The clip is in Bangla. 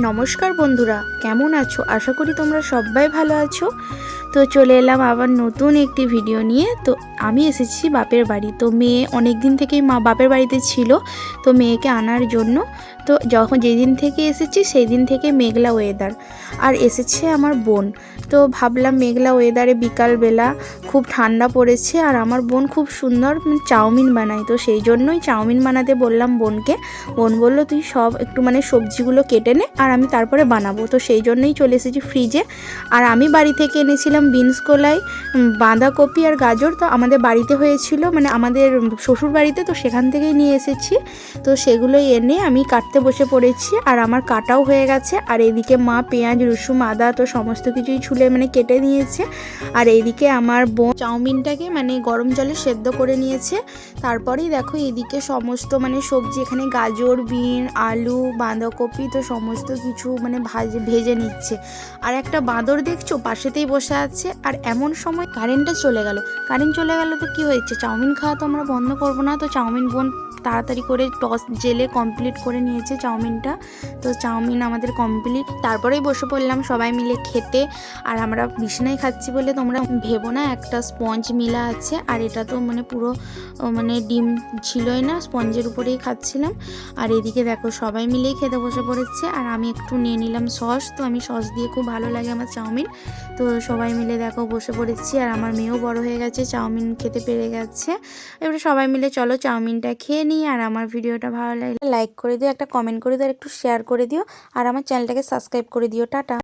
নমস্কার বন্ধুরা কেমন আছো? আশা করি তোমরা সবাই ভালো আছো। তো চলে এলাম আবার নতুন একটি ভিডিও নিয়ে। তো আমি এসেছি বাপের বাড়ি। তো মেয়ে অনেক দিন থেকেই মা বাপের বাড়িতে ছিল, তো মেয়েকে আনার জন্য। তো যখন যেদিন থেকে এসেছি সেই দিন থেকে মেঘলা ওয়েদার আর এসেছে আমার বোন। তো ভাবলাম মেঘলা ওয়েদারে বিকালবেলা খুব ঠান্ডা পড়েছে, আর আমার বোন খুব সুন্দর চাউমিন বানায়। তো সেই জন্যই চাউমিন বানাতে বললাম বোনকে। বোন বলল, তুই সব একটু মানে সবজিগুলো কেটে নে, আর আমি তারপরে বানাবো। তো সেই জন্যই চলে এসেছি ফ্রিজে আর আমি বাড়ি থেকে এনেছিলাম বিনস কলাই বাঁধাকপি আর গাজর তো আমাদের বাড়িতে হয়েছিল মানে আমাদের শ্বশুর বাড়িতে তো সেখান থেকেই নিয়ে এসেছি। তো সেগুলোই এনে আমি কাটতে বসে পড়েছি আর আমার কাটাও হয়ে গেছে। আর এদিকে মা পেঁয়াজ, রসুন, আদা তো সমস্ত কিছুই ছুলে মানে কেটে নিয়েছে। আর এইদিকে আমার বোন চাউমিনটাকে মানে গরম জলে সেদ্ধ করে নিয়েছে। তারপরেই দেখো এদিকে সমস্ত মানে সবজি, এখানে গাজর, বিন, আলু, বাঁধাকপি তো সমস্ত কিছু মানে ভাজ, ভেজে নিচ্ছে। আর একটা বাঁদর দেখছ? পাশেতেই বসে আছে আর এমন সময় কারেন্টটা চলে গেল। কারেন্ট চলে গেল তো কি হয়েছে? চাউমিন খাওয়া তো আমরা বন্ধ করব না। তো চাউমিন বোন তাড়াতাড়ি করে টস জেলে কমপ্লিট করে নিয়েছে চাউমিনটা। তো চাউমিন আমাদের কমপ্লিট তারপরেই বসে পড়লাম সবাই মিলে খেতে। আর আমরা বিছানায় খাচ্ছি বলে তোমরা ভেবো না, একটা স্পঞ্জ মিলা আছে। আর এটা তো মানে পুরো মানে ডিম ছিলই না স্পঞ্জের উপরেই খাচ্ছিলাম। আর এদিকে দেখো সবাই মিলেই খেতে বসে পড়েছে। আর আমি একটু নিয়ে নিলাম সস তো আমি সস দিয়ে খুব ভালো লাগে আমার চাউমিন। তো সবাই মিলে দেখো বসে পড়েছি আর আমার মেয়েও বড় হয়ে গেছে, চাউমিন খেতে পেরে গেছে। এবারে সবাই মিলে চলো চাউমিনটা খেয়ে নিই আর আমার ভিডিওটা ভালো লাগলে লাইক করে দিও, একটা কমেন্ট করে দিও আর একটু শেয়ার করে দিও। আর আমার চ্যানেলটাকে সাবস্ক্রাইব করে দিও, টাটা।